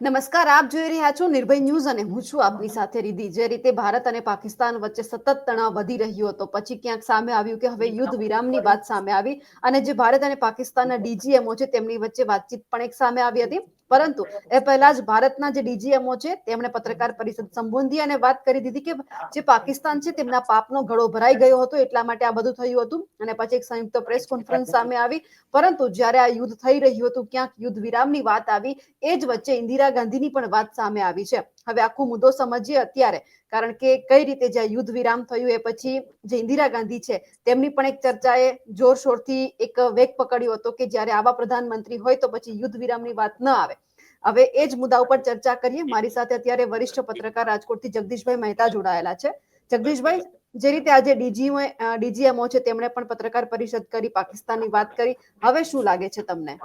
નમસ્કાર, આપ જોઈ રહ્યા છો નિર્ભય ન્યૂઝ અને હું છું આપની સાથે રીધી જે રીતે ભારત અને પાકિસ્તાન વચ્ચે સતત તણાવ વધી રહ્યો હતો, પછી ક્યાંક સામે આવ્યું કે હવે યુદ્ધ વિરામની વાત સામે આવી અને જે ભારત અને પાકિસ્તાનના ડીજીએમઓ છે તેમની વચ્ચે વાતચીત પણ એક સામે આવી હતી. પરંતુ એ પહેલા જ ભારતના જે ડીજીએમઓ છે, તેમણે પત્રકાર પરિષદ સંબોધી અને વાત કરી દીધી કે જે પાકિસ્તાન છે, તેમના પાપનો ઘડો ભરાઈ ગયો હતો, એટલા માટે આ બધું થયું હતું. અને પછી એક સંયુક્ત પ્રેસ કોન્ફરન્સ સામે આવી. પરંતુ જ્યારે આ યુદ્ધ થઈ રહ્યું હતું, ક્યાંક યુદ્ધ વિરામની વાત આવી, એ જ વચ્ચે ઇન્દિરા ગાંધીની પણ વાત સામે આવી છે. હવે આખો મુદ્દો સમજીએ અત્યારે, કારણ કે કઈ રીતે જે યુદ્ધ વિરામ થયું એ પછી જે ઇન્દિરા ગાંધી છે, તેમની પણ એક ચર્ચાએ જોરશોરથી એક વેગ પકડ્યો હતો કે જ્યારે આવા પ્રધાનમંત્રી હોય તો પછી યુદ્ધ વિરામની વાત ન આવે. હવે એ જ મુદ્દા ઉપર ચર્ચા કરીએ. મારી સાથે અત્યારે વરિષ્ઠ પત્રકાર રાજકોટથી જગદીશભાઈ મહેતા જોડાયેલા છે. જગદીશભાઈ જે રીતે આજે ડીજીઓ ડીજીએમઓ છે તેમણે પણ પત્રકાર પરિષદ કરી પાકિસ્તાનની વાત કરી. હવે શું લાગે છે તમને?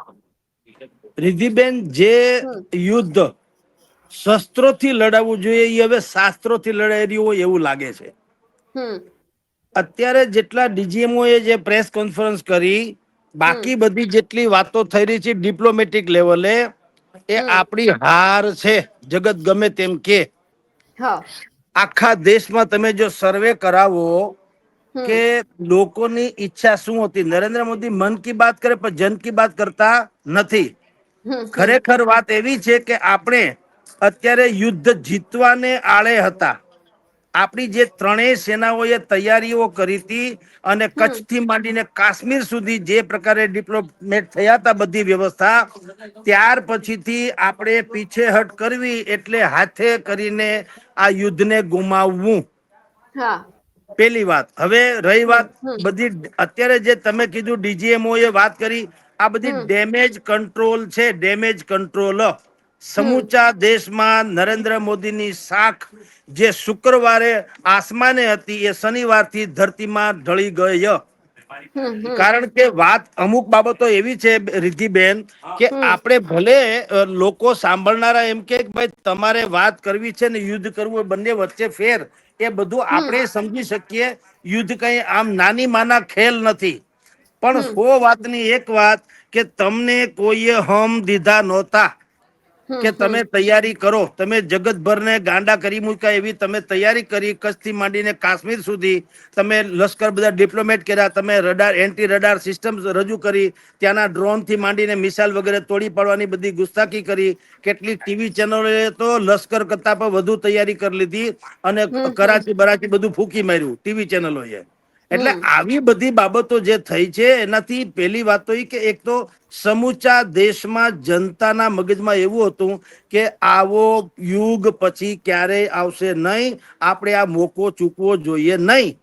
રિધિબેન જે યુદ્ધ શસ્ત્રોથી લડાવવું જોઈએ એ હવે શાસ્ત્રોથી લડાઈ રહ્યું હોય એવું લાગે છે. હમ. અત્યારે જેટલા ડીજીએમઓ એ જે પ્રેસ કોન્ફરન્સ કરી બાકી બધી જેટલી વાતો થઈ રહી છે ડિપ્લોમેટિક લેવલે એ આપણી હાર છે. જગત ગમે તેમ કે. આખા દેશમાં તમે જો સર્વે કરાવો. કે લોકોની ઈચ્છા શું હતી? નરેન્દ્ર મોદી મન કી બાત કરે પણ જન કી બાત કરતા નથી. ખરેખર વાત એવી છે કે આપણે અત્યારે યુદ્ધ જીતવાને આળે હતા. આપણી જે ત્રણેય સેનાઓએ તૈયારીઓ કરી હતી અને કચ્છથી માંડીને કાશ્મીર સુધી જે પ્રકારે ડિપ્લોમેટ થયા હતા બધી વ્યવસ્થા ત્યાર પછીથી આપણે પીછેહટ કરવી એટલે હાથે કરીને આ યુદ્ધને ગુમાવવું. હા. પેલી વાત. હવે રહી વાત બધી અત્યારે જે તમે કીધું ડીજીએમઓ એ વાત કરી આ બધી ડેમેજ કંટ્રોલ છે ડેમેજ કંટ્રોલ. સમૂચા દેશમાં નરેન્દ્ર મોદીની શાખ જે શુક્રવારે આસમાને હતી એ શનિવારથી ધરતીમાં ઢળી ગઈ. કારણ કે વાત અમુક બાબતો એવી છે રિદ્ધિબેન કે આપણે ભલે લોકો સાંભળનારા એમ કે ભાઈ તમારે વાત કરવી છે ને યુદ્ધ કરવું બંને વચ્ચે ફેર એ બધું આપણે સમજી શકીએ યુદ્ધ કઈ આમ નાની માના ખેલ નથી. પણ. સો વાતની એક વાત કે તમને કોઈએ હમ દીધા નહોતા. કે તમે તૈયારી કરો. તમે જગતભરને ગાંડા કરી મૂક્યા એવી તમે તૈયારી કરી કચ્છથી માંડીને કાશ્મીર સુધી. તમે લશ્કર બધા ડિપ્લોમેટ કર્યા. તમે રડાર એન્ટી રડાર સિસ્ટમ રજૂ કરી. ત્યાંના ડ્રોનથી માંડીને મિસાઇલ વગેરે તોડી પાડવાની બધી ગુસ્તાખી કરી. કેટલીક ટીવી ચેનલોએ તો લશ્કર કરતા પણ વધુ તૈયારી કરી લીધી અને કરાચી બરાચી બધું ફૂકી માર્યું ટીવી ચેનલોએ એટલે આવી બધી બાબતો જે થઈ છે એનાથી પેલી વાત તો એ કે એક તો સમૂચા દેશમાં જનતાના મગજમાં એવું હતું કે આવો યુગ પછી ક્યારેય આવશે નહીં આપણે આ મોકો ચૂકવો જોઈએ નહીં.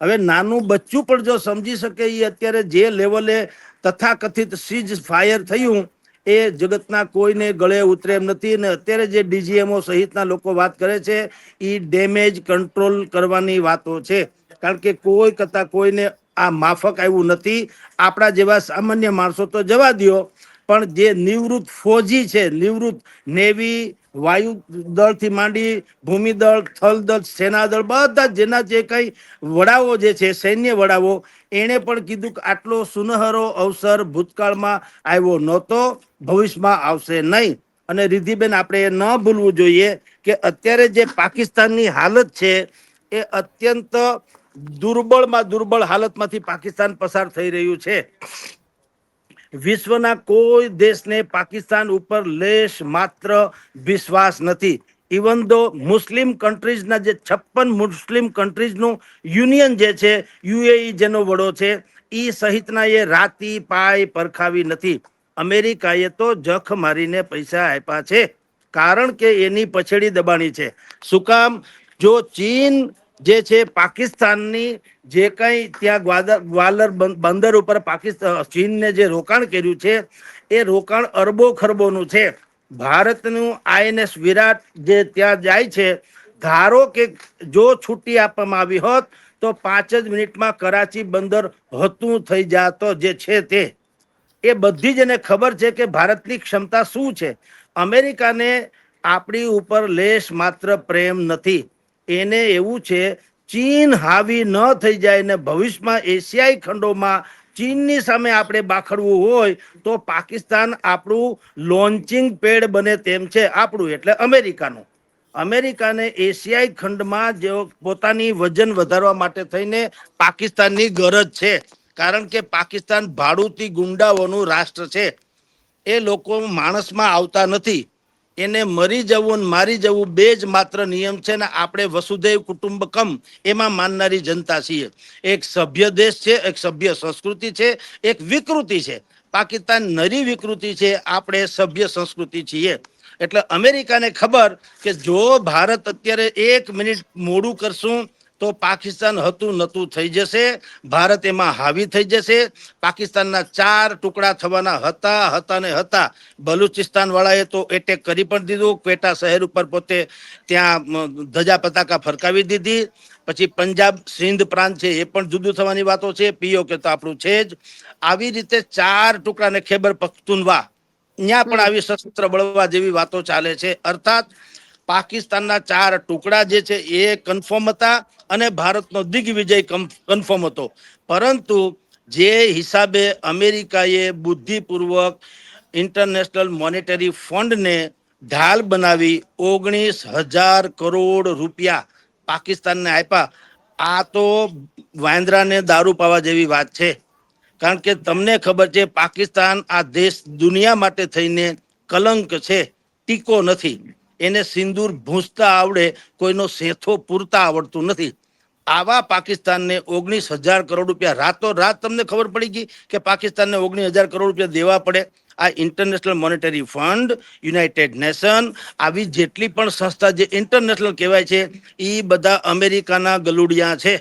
હવે નાનું બચ્ચું પણ જો સમજી શકે એ અત્યારે જે લેવલે તથાકથિત સીજ ફાયર થયું એ જગતના કોઈને ગળે ઉતરે એમ નથી. અને અત્યારે જે ડીજીએમઓ સહિતના લોકો વાત કરે છે એ ડેમેજ કંટ્રોલ કરવાની વાતો છે. કારણ કે કોઈ કરતા કોઈને આ માફક આવ્યું નથી. આપણા જેવા સામાન્ય માણસો તો જવા દ્યો. પણ જે નિવૃત્ત ફોજી છે, નિવૃત્ત નેવી વાયુ દળથી માંડી ભૂમિદળ થલ દળ, સેના દળ, બધા જેના જે કંઈ વડાઓ જે છે, સૈન્ય વડાઓ, એણે પણ કીધું કે આટલો સુનહરો અવસર ભૂતકાળમાં આવ્યો નહોતો, ભવિષ્યમાં આવશે નહીં. અને રિધિબેન આપણે એ ન ભૂલવું જોઈએ કે અત્યારે જે પાકિસ્તાનની હાલત છે, એ અત્યંત દુર્બળમાં દુર્બળ હાલતમાંથી પાકિસ્તાન પસાર થઈ રહ્યું છે. વિશ્વના કોઈ દેશને પાકિસ્તાન ઉપર લેશ માત્ર વિશ્વાસ નથી. ઇવન દો મુસ્લિમ કન્ટ્રીઝના જે છપ્પન મુસ્લિમ કન્ટ્રીઝનું યુનિયન જે છે, યુએઈ જેનો વડો છે એ સહિતના એ રાતી પાય પરખાવી નથી. અમેરિકાએ તો જખ મારીને પૈસા આપ્યા છે. કારણ કે એની પછેડી દબાણી છે. શું કામ? જો ચીન જે છે પાકિસ્તાનની જે કંઈ ત્યાં ગ્વાદર ગ્વાલર બંદર ઉપર પાકિસ્તાન ચીનને જે રોકાણ કર્યું છે, એ રોકાણ અરબો ખરબોનું છે. ભારતનું આઈએનએસ વિરાટ જે ત્યાં જાય છે, ધારો કે જો છુટ્ટી આપવામાં આવી હોત, તો પાંચ જ મિનિટમાં કરાચી બંદર હતું થઈ જાતો જે છે તે. એ બધી જ એને ખબર છે કે ભારતની ક્ષમતા શું છે. અમેરિકાને આપણી ઉપર લેશ માત્ર પ્રેમ નથી. એને એવું છે, ચીન હાવી ન થઈ જાય ને ભવિષ્યમાં એશિયાઈ ખંડોમાં ચીનની સામે આપણે બાખડવું હોય, તો પાકિસ્તાન આપણું લોન્ચિંગ પેડ બને તેમ છે આપણું, એટલે અમેરિકાનું. અમેરિકાને એશિયાઈ ખંડમાં જે પોતાની વજન વધારવા માટે થઈને પાકિસ્તાનની ગરજ છે, કારણ કે પાકિસ્તાન ભાડુતી ગુંડાઓનું રાષ્ટ્ર છે. એ લોકો માણસમાં આવતા નથી. એને મરી જવું ને મારી જવું બે જ માત્ર નિયમ છે ને આપણે વસુધૈવ કુટુંબકમ એમાં માનનારી જનતા છીએ. એક સભ્ય દેશ છે, એક સભ્ય સંસ્કૃતિ છે, એક વિકૃતિ છે. પાકિસ્તાન નરી વિકૃતિ છે, આપણે સભ્ય સંસ્કૃતિ છીએ. એટલે અમેરિકાને ખબર કે જો ભારત અત્યારે એક મિનિટ મોડું કરશું તો પાકિસ્તાન હતું નતું થઈ જશે. ભારત એમાં હાવી થઈ જશે. પાકિસ્તાનના ચાર ટુકડા થવાના હતા હતા ને હતા. બલુચિસ્તાન વાળાએ તો એટેક કરી પણ દીધું. ક્વેટા શહેર ઉપર પોતે ત્યાં ધજા પતાકા ફરકાવી દીધી. પછી પંજાબ સિંધ પ્રાંત છે એ પણ જુદું થવાની વાતો છે. પીઓ કે તો આપણું છે જ. આવી રીતે ચાર ટુકડા ને ખેબર પખ્તુનવા ત્યાં પણ આવી સશસ્ત્ર બળવા જેવી વાતો ચાલે છે. અર્થાત પાકિસ્તાનના ચાર ટુકડા જે છે એ કન્ફર્મ હતા અને ભારતનો દિગ્વિજય કન્ફર્મ હતો. પરંતુ જે હિસાબે અમેરિકાએ બુદ્ધિપૂર્વક ઇન્ટરનેશનલ મોનેટરી ફંડને ઢાલ બનાવી ઓગણીસ હજાર કરોડ રૂપિયા પાકિસ્તાનને આપ્યા. આ તો વાંદરાને દારૂ પાવા જેવી વાત છે. કારણ કે તમને ખબર છે, પાકિસ્તાન આ દેશ દુનિયા માટે થઈને કલંક છે, ટીકો નથી. એને સિંદૂર ભૂંસતા આવડે, કોઈનો સેથો પૂરતા આવડતું નથી. આવા પાકિસ્તાનને ઓગણીસ હજાર કરોડ રૂપિયા રાતો રાત તમને ખબર પડી ગઈ કે પાકિસ્તાનને ઓગણીસ હજાર કરોડ રૂપિયા દેવા પડે? આ International Monetary Fund United Nation આવી જેટલી પણ સંસ્થા જે ઇન્ટરનેશનલ કહેવાય છે એ બધા અમેરિકાના ગલુડિયા છે,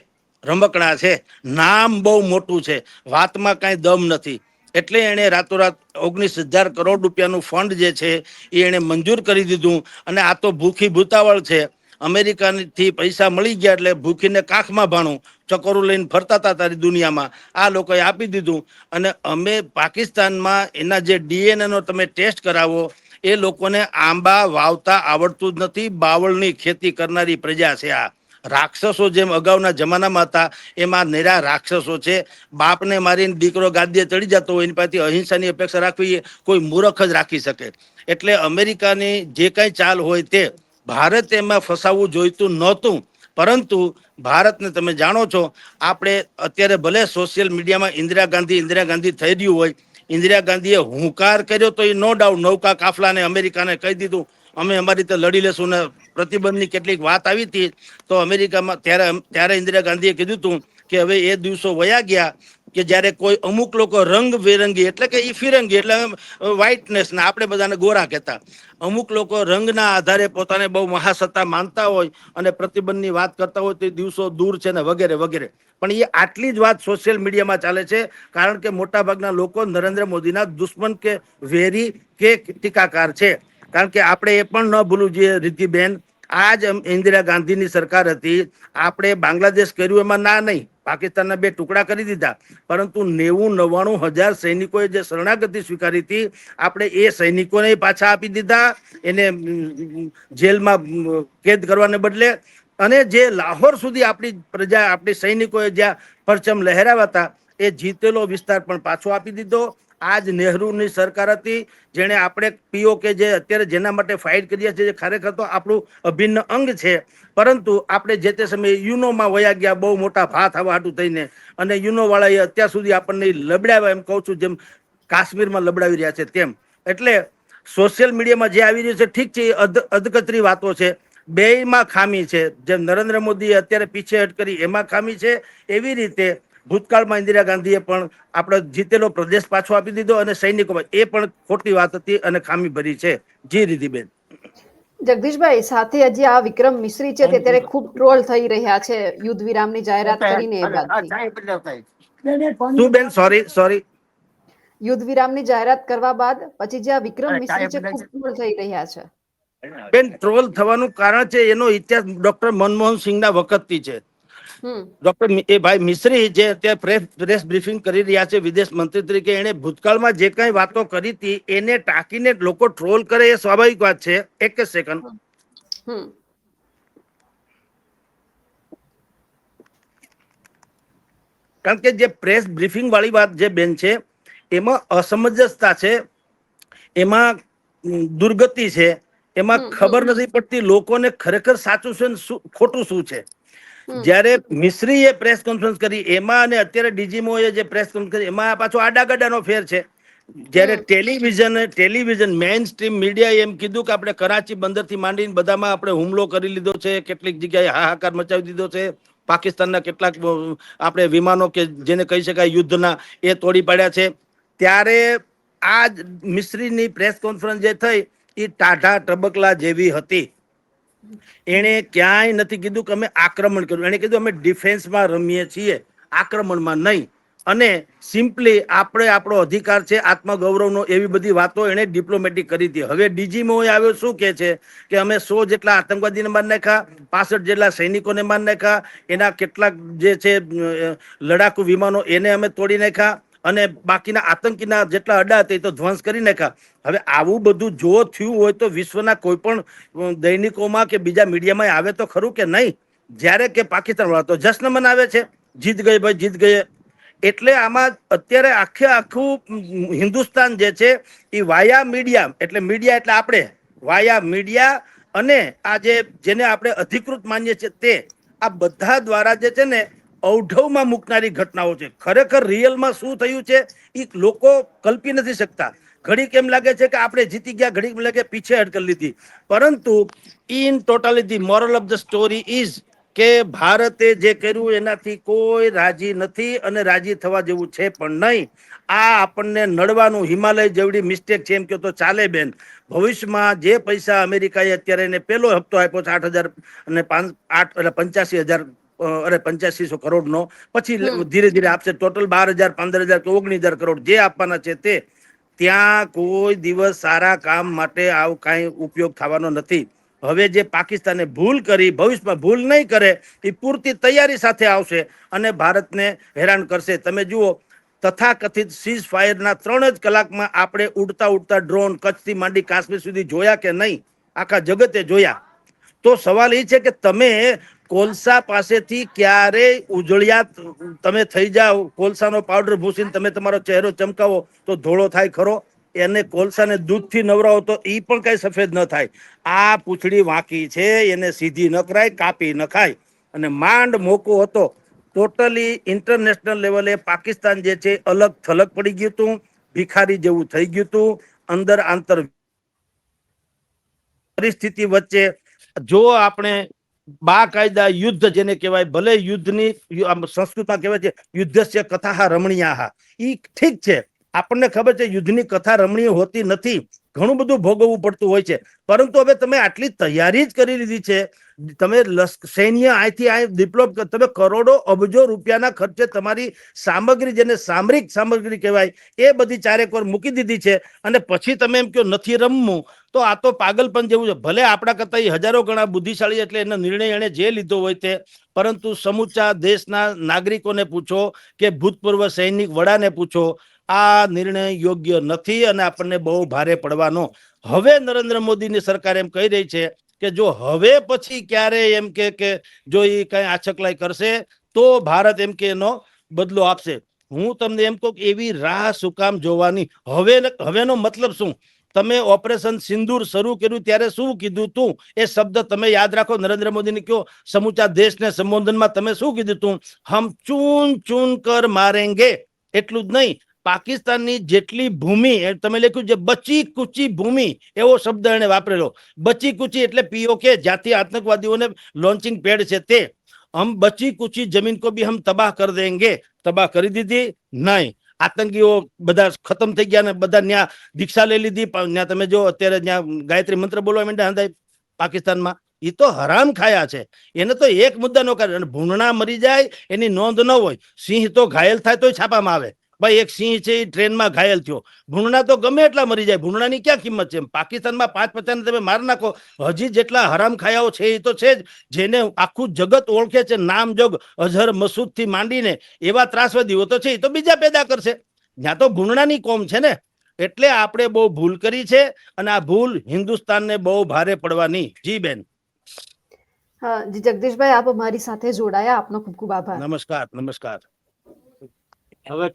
રમકડા છે. નામ બહુ મોટું છે. વાતમાં કાંઈ દમ નથી. એટલે એણે રાતોરાત ઓગણીસ હજાર કરોડ રૂપિયાનું ફંડ જે છે એ એણે મંજૂર કરી દીધું. અને આ તો ભૂખી ભૂતાવળ છે. અમેરિકાથી પૈસા મળી ગયા એટલે ભૂખીને કાખમાં ભાણું, ચકોરું લઈને ફરતા હતા તારી દુનિયામાં. આ લોકોએ આપી દીધું. અને અમે પાકિસ્તાનમાં એના જે ડીએનએનો તમે ટેસ્ટ કરાવો, એ લોકોને આંબા વાવતા આવડતું જ નથી. બાવળની ખેતી કરનારી પ્રજા છે આ. રાક્ષસો જેમ અગાઉના જમાનામાં હતા, એમાં નિરા રાક્ષસો છે. બાપને મારીને દીકરો ગાદીએ ચડી જતો હોય, એની પાસેથી અહિંસાની અપેક્ષા રાખવી કોઈ મૂરખ જ રાખી શકે. એટલે અમેરિકાની જે કાંઈ ચાલ હોય તે ભારત એમાં ફસાવવું જોઈતું નહોતું. પરંતુ ભારતને તમે જાણો છો, આપણે અત્યારે ભલે સોશિયલ મીડિયામાં ઇન્દિરા ગાંધી ઇન્દિરા ગાંધી થઈ રહ્યું હોય, ઇન્દિરા ગાંધીએ હુંકાર કર્યો તો એ નો ડાઉટ નૌકા કાફલાને અમેરિકાને કહી દીધું, અમે અમારી રીતે લડી લેશું ને પ્રતિબંધની કેટલીક વાત આવી હતી, તો અમેરિકામાં ત્યારે ત્યારે ઇન્દિરા ગાંધીએ કીધું હતું કે હવે એ દિવસો વયા ગયા કે જ્યારે કોઈ અમુક લોકો રંગ બેરંગી એટલે કે એ ફિરંગી એટલે વ્હાઇટનેસ ને આપણે બધાને ગોરા કહેતા. અમુક લોકો રંગના આધારે પોતાને બહુ મહાસત્તા માનતા હોય અને પ્રતિબંધની વાત કરતા હોય તે દિવસો દૂર છે ને વગેરે વગેરે. પણ એ આટલી જ વાત સોશિયલ મીડિયામાં ચાલે છે, કારણ કે મોટાભાગના લોકો નરેન્દ્ર મોદીના દુશ્મન કે વેરી કે ટીકાકાર છે. કારણ કે આપણે એ પણ ન ભૂલવું જોઈએ રિદ્ધિબેન આ જ ઇન્દિરા ગાંધીની સરકાર હતી. આપણે બાંગ્લાદેશ કર્યું એમાં ના નહીં. પાકિસ્તાનના બે ટુકડા કરી દીધા. પરંતુ નેવું નવ્વાણું હજાર સૈનિકોએ જે શરણાગતિ સ્વીકારી હતી, આપણે એ સૈનિકોને પાછા આપી દીધા. એને જેલમાં કેદ કરવાને બદલે. અને જે લાહોર સુધી આપણી પ્રજા, આપણી સૈનિકોએ જ્યાં પરચમ લહેરાવ્યા હતા, એ જીતેલો વિસ્તાર પણ પાછો આપી દીધો. આ જ નહેરુની સરકાર હતી, જેણે આપણે પીઓ કે જે અત્યારે જેના માટે ફાઇટ કરીએ છીએ, જે ખરેખર તો આપણું અભિન્ન અંગ છે. પરંતુ આપણે જે તે સમયે યુનોમાં વયા ગયા, બહુ મોટા ભા થવા હાટું થઈને, અને યુનોવાળાએ અત્યાર સુધી આપણને લબડાવ્યા એમ કહું છું, જેમ કાશ્મીરમાં લબડાવી રહ્યા છે તેમ. એટલે સોશિયલ મીડિયામાં જે આવી રહ્યું છે, ઠીક છે અધ, અધકતરી વાતો છે. બેયમાં ખામી છે. જેમ નરેન્દ્ર મોદીએ અત્યારે પીછેહટ કરી, એમાં ખામી છે. એવી રીતે ભૂતકાળમાં ઇન્દિરા ગાંધીએ પણ આપણો જીતેલો પ્રદેશ પાછો આપી દીધો અને સૈનિકોમાં એ પણ ખોટી વાત હતી અને ખામી ભરી છે. જી રીધિબેન. જગદીશભાઈ સાથે હજી આ વિક્રમ મિશ્રી છે તે ત્યારે ખૂબ ટ્રોલ થઈ રહ્યા છે યુદ્ધ વિરામની જાહેરાત કરીને એ બેન? સોરી સોરી યુદ્ધ વિરામની જાહેરાત કરવા બાદ પછી જે આ વિક્રમ મિશ્રી છે ખૂબ ટ્રોલ થઈ રહ્યા છે. બેન ટ્રોલ થવાનું કારણ છે એનો ઇતિહાસ ડોક્ટર મનમોહન સિંહના વખતથી છે. હમ ડોક્ટર એ ભાઈ મિશ્રી જે અત્યારે પ્રેસ પ્રેસ બ્રીફિંગ કરી રહ્યા છે વિદેશ મંત્રી તરીકે એને ભૂતકાળમાં જે કઈ વાતો કરી હતી એને ટાંકીને લોકો ટ્રોલ કરે એ સ્વાભાવિક વાત છે. એક જ સેકન્ડ કારણ કે જે પ્રેસ બ્રીફિંગ વાળી વાત જે બેન છે એમાં અસમંજસતા છે એમાં દુર્ગતિ છે એમાં ખબર નથી પડતી લોકોને ખરેખર સાચું છે ને ખોટું શું છે. જ્યારે મિશ્રીએ પ્રેસ કોન્ફરન્સ કરી એમાં અને અત્યારે ડીજીમોએ જે પ્રેસ કોન્ફરન્સ કરી એમાં પાછો આડાગડાનો ફેર છે. જ્યારે ટેલિવિઝન ટેલિવિઝન મેઇન સ્ટ્રીમ મીડિયાએ એમ કીધું કે આપણે કરાચી બંદરથી માંડીને બધામાં આપણે હુમલો કરી લીધો છે કેટલીક જગ્યાએ હાહાકાર મચાવી દીધો છે. પાકિસ્તાનના કેટલાક આપણે વિમાનો કે જેને કહી શકાય યુદ્ધના એ તોડી પાડ્યા છે. ત્યારે આ મિશ્રીની પ્રેસ કોન્ફરન્સ જે થઈ એ ટાઢા ટબકલા જેવી હતી. એણે ક્યાંય નથી કીધું કે અમે આક્રમણ કર્યું. એણે કીધું અમે ડિફેન્સમાં રમીએ છીએ. આક્રમણમાં નહીં. અને સિમ્પલી આપણે આપણો અધિકાર છે, આત્મગૌરવનો એવી બધી વાતો એણે ડિપ્લોમેટિક કરી હતી. હવે ડીજીમો આવ્યો શું કહે છે? કે અમે સો જેટલા આતંકવાદીને માર નાખ્યા, પાસઠ જેટલા સૈનિકોને માર નાખ્યા, એના કેટલાક જે છે લડાકુ વિમાનો એને અમે તોડી નાખ્યા. અને બાકીના આતંકીના જેટલા અડા હતા એ તો ધ્વંસ કરી નાખ્યા. હવે આવું બધું જો થયું હોય તો વિશ્વના કોઈ પણ દૈનિકોમાં કે બીજા મીડિયામાં આવે તો ખરું કે નહીં? જ્યારે કે પાકિસ્તાન વાળા તો જશ્ન મનાવે છે. જીત ગઈ ભાઈ, જીત ગયે એટલે આમાં અત્યારે આખે આખું હિન્દુસ્તાન જે છે એ વાયા મીડિયા, એટલે મીડિયા એટલે આપણે. વાયા મીડિયા અને આ જે જેને આપણે અધિકૃત માનીએ છીએ તે. આ બધા દ્વારા જે છે ને ઔઢવમાં મૂકનારી ઘટનાઓ છે. ખરેખર રિયલમાં શું થયું છે, એ લોકો કલ્પી નથી શકતા. ઘડીક એમ લાગે છે કે આપણે જીતી ગયા, ઘડીક લાગે પીછે હટ લીધી. પરંતુ in totality moral of the story is કે ભારતે જે કર્યું એનાથી કોઈ રાજી નથી અને રાજી થવા જેવું છે પણ નહીં. આ આપણને નડવાનું હિમાલય જેવડી મિસ્ટેક છે એમ કે તો ચાલે બેન. ભવિષ્યમાં જે પૈસા અમેરિકાએ અત્યારે એને પહેલો હપ્તો આપ્યો છે આઠ હજાર અને પાંચ, આઠ, એટલે પંચ્યાસી હજાર અરે પંચ્યાસીસો કરોડનો. પછી ધીરે ધીરે આપશે. ટોટલ બાર હજાર પંદર હજાર કે ઓગણીસ હજાર કરોડ જે આપવાના છે તે. ત્યાં કોઈ દિવસ સારા કામ માટે આવું કાંઈ ઉપયોગ થવાનો નથી. હવે જે પાકિસ્તાને ભૂલ કરી ભવિષ્યમાં ભૂલ નહીં કરે એ પૂરતી તૈયારી સાથે આવશે અને ભારતને હેરાન કરશે. તમે જુઓ તથાકથિત સીઝ ફાયરના ત્રણ જ કલાકમાં આપણે ઉડતા ઉડતા ડ્રોન કચ્છથી માંડી કાશ્મીર સુધી જોયા કે નહીં? આખા જગતે જોયા. તો સવાલ એ છે કે તમે કોલસા પાસેથી ક્યારે ઉજળિયા તમે થઈ જાઓ, કોલસાનો પાવડર ભૂસીને તમે તમારો ચહેરો ચમકાવો, તો ધોળો થાય ખરો. એને કોલસાને દૂધથી નવરાવો તો એ પણ કાંઈ સફેદ ન થાય. આ પૂંછડી વાંકી છે, એને સીધી ન કરાય, કાપી ન ખાય. અને માંડ મોકો હતો. ટોટલી ઇન્ટરનેશનલ લેવલે પાકિસ્તાન જે છે, અલગ થલગ પડી ગયું હતું ભિખારી જેવું થઈ ગયું હતું અંદર આંતર પરિસ્થિતિ વચ્ચે જો આપણે બાકાયદા યુદ્ધ જેને કહેવાય, ભલે યુદ્ધની સંસ્કૃતમાં કહેવાય છે, યુદ્ધસ્ય કથા રમણીયા ઈ ઠીક છે. આપણને ખબર છે, યુદ્ધની કથા રમણીય હોતી નથી. ઘણું બધું ભોગવવું પડતું હોય છે. પરંતુ હવે તમે આટલી તૈયારી જ કરી લીધી છે. તમે સૈન્ય અહીંથી અહીં ડિપ્લોપ તમે કરોડો અબજો રૂપિયાના ખર્ચે તમારી સામગ્રી જેને સામરિક સામગ્રી કહેવાય, એ બધી ચારેક વાર મૂકી દીધી છે અને પછી તમે એમ કહો નથી રમવું, તો આ તો પાગલપન જેવું છે. ભલે આપણા કરતા એ હજારો ગણા બુદ્ધિશાળી એટલે એનો નિર્ણય એણે જે લીધો હોય તે, પરંતુ સમૂચા દેશના નાગરિકોને પૂછો કે ભૂતપૂર્વ સૈનિક વડાને પૂછો, આ નિર્ણય યોગ્ય નથી અને આપણને બહુ ભારે પડવાનો. હવે નરેન્દ્ર મોદીની સરકાર એમ કહી રહી છે કે જો હવે પછી ક્યારે એમ કે જો એ કઈ આછકલાઈ કરશે, તો ભારત એમ કે એનો બદલો આપશે. હું તમને એમ કહું એવી રાહ શું કામ જોવાની. હવે હવેનો મતલબ શું? તમે ઓપરેશન સિંદૂર શરૂ કર્યું ત્યારે શું કીધું તું? એ શબ્દ તમે યાદ રાખો, નરેન્દ્ર મોદીને કયો સમૂચા દેશને સંબોધનમાં તમે શું કીધું તું? હમ ચૂન ચૂન કર મારેંગે. એટલું જ નહીં. પાકિસ્તાનની જેટલી ભૂમિ તમે લખ્યું છે બચી કુચી ભૂમિ, એવો શબ્દ એને વાપરેલો. બચી કુચી એટલે પીઓકે જ્યાંથી આતંકવાદીઓને લોન્ચિંગ પેડ છે તે. હમ બચી કુચી જમીન કો ભી હમ તબાહ કર દેંગે. તબાહ કરી દીધી? નહીં. આતંકીઓ બધા ખતમ થઈ ગયા ને બધા ત્યાં દીક્ષા લઈ લીધી. ત્યાં તમે જો અત્યારે ત્યાં ગાયત્રી મંત્ર બોલવા માંડ્યા હંધાય પાકિસ્તાનમાં. એ તો હરામ ખાયા છે. એને તો એક મુદ્દા નો કરે ભૂંડણા મરી જાય, એની નોંધ ન હોય. સિંહ તો ઘાયલ થાય તો છાપામાં આવે. ભાઈ એક સિંહ છે એ ટ્રેનમાં ઘાયલ થયો. ભૂંડણા તો ગમે એટલા મરી જાય. ભૂંડણાની ક્યાં કિંમત છે? પાકિસ્તાનમાં પાંચ પચાસ તમે માર નાખો. હજી જેટલા હરામ ખાયાઓ છે એ તો છે જ. જેને આખું જગત ઓળખે છે નામ જોગ અઝહર મસૂદથી માંડીને એવા ત્રાસવાદીઓ તો છે એ તો બીજા પેદા કરશે. જ્યાં તો ભૂંડણાની કોમ છે ને. એટલે આપણે બહુ ભૂલ કરી છે અને આ ભૂલ હિન્દુસ્તાનને બહુ ભારે પડવાની. જી બેન. હા, જી જગદીશભાઈ આપ અમારી સાથે જોડાયા. આપનો ખૂબ ખૂબ આભાર. નમસ્કાર નમસ્કાર. હવે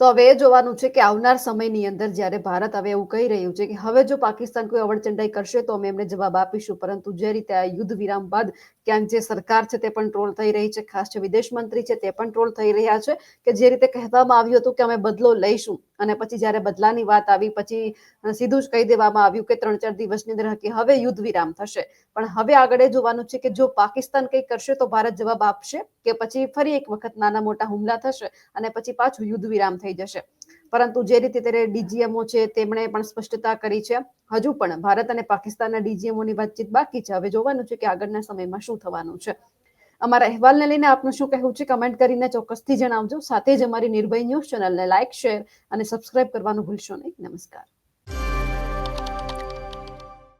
તો હવે એ જોવાનું છે કે આવનાર સમયની અંદર જ્યારે ભારત હવે એવું કહી રહ્યું છે કે હવે જો પાકિસ્તાન કોઈ અવડચંડાઈ કરશે તો અમે એમને જવાબ આપીશું. પરંતુ જે રીતે આ યુદ્ધ વિરામ બાદ ક્યાંક જે સરકાર છે તે પણ ટ્રોલ થઈ રહી છે, ખાસ છે વિદેશ મંત્રી છે તે પણ ટ્રોલ થઈ રહ્યા છે કે જે રીતે કહેવામાં આવ્યું હતું કે અમે બદલો લઈશું અને પછી જ્યારે બદલાની વાત આવી પછી સીધું જ કહી દેવામાં આવ્યું કે ત્રણ ચાર દિવસની અંદર કે હવે યુદ્ધ વિરામ થશે. પણ હવે આગળ જોવાનું છે કે જો પાકિસ્તાન કંઈ કરશે તો ભારત જવાબ આપશે કે પછી ફરી એક વખત નાના મોટા હુમલા થશે અને પછી પાછું યુદ્ધ વિરામ થઈ જશે. પરંતુ જે રીતે ત્યારે ડીજીએમઓ છે, તેમણે પણ સ્પષ્ટતા કરી છે. હજુ પણ ભારત અને પાકિસ્તાનના ડીજીએમઓની વાતચીત બાકી છે. હવે જોવાનું છે કે આગળના સમયમાં શું થવાનું છે. અમારા અહેવાલને લઈને આપનું શું કહેવું છે? કમેન્ટ કરીને ચોક્કસથી જણાવજો. સાથે જ અમારી નિર્ભય ન્યૂઝ ચેનલને લાઇક શેર અને સબસ્ક્રાઇબ કરવાનું ભૂલશો નહીં. નમસ્કાર.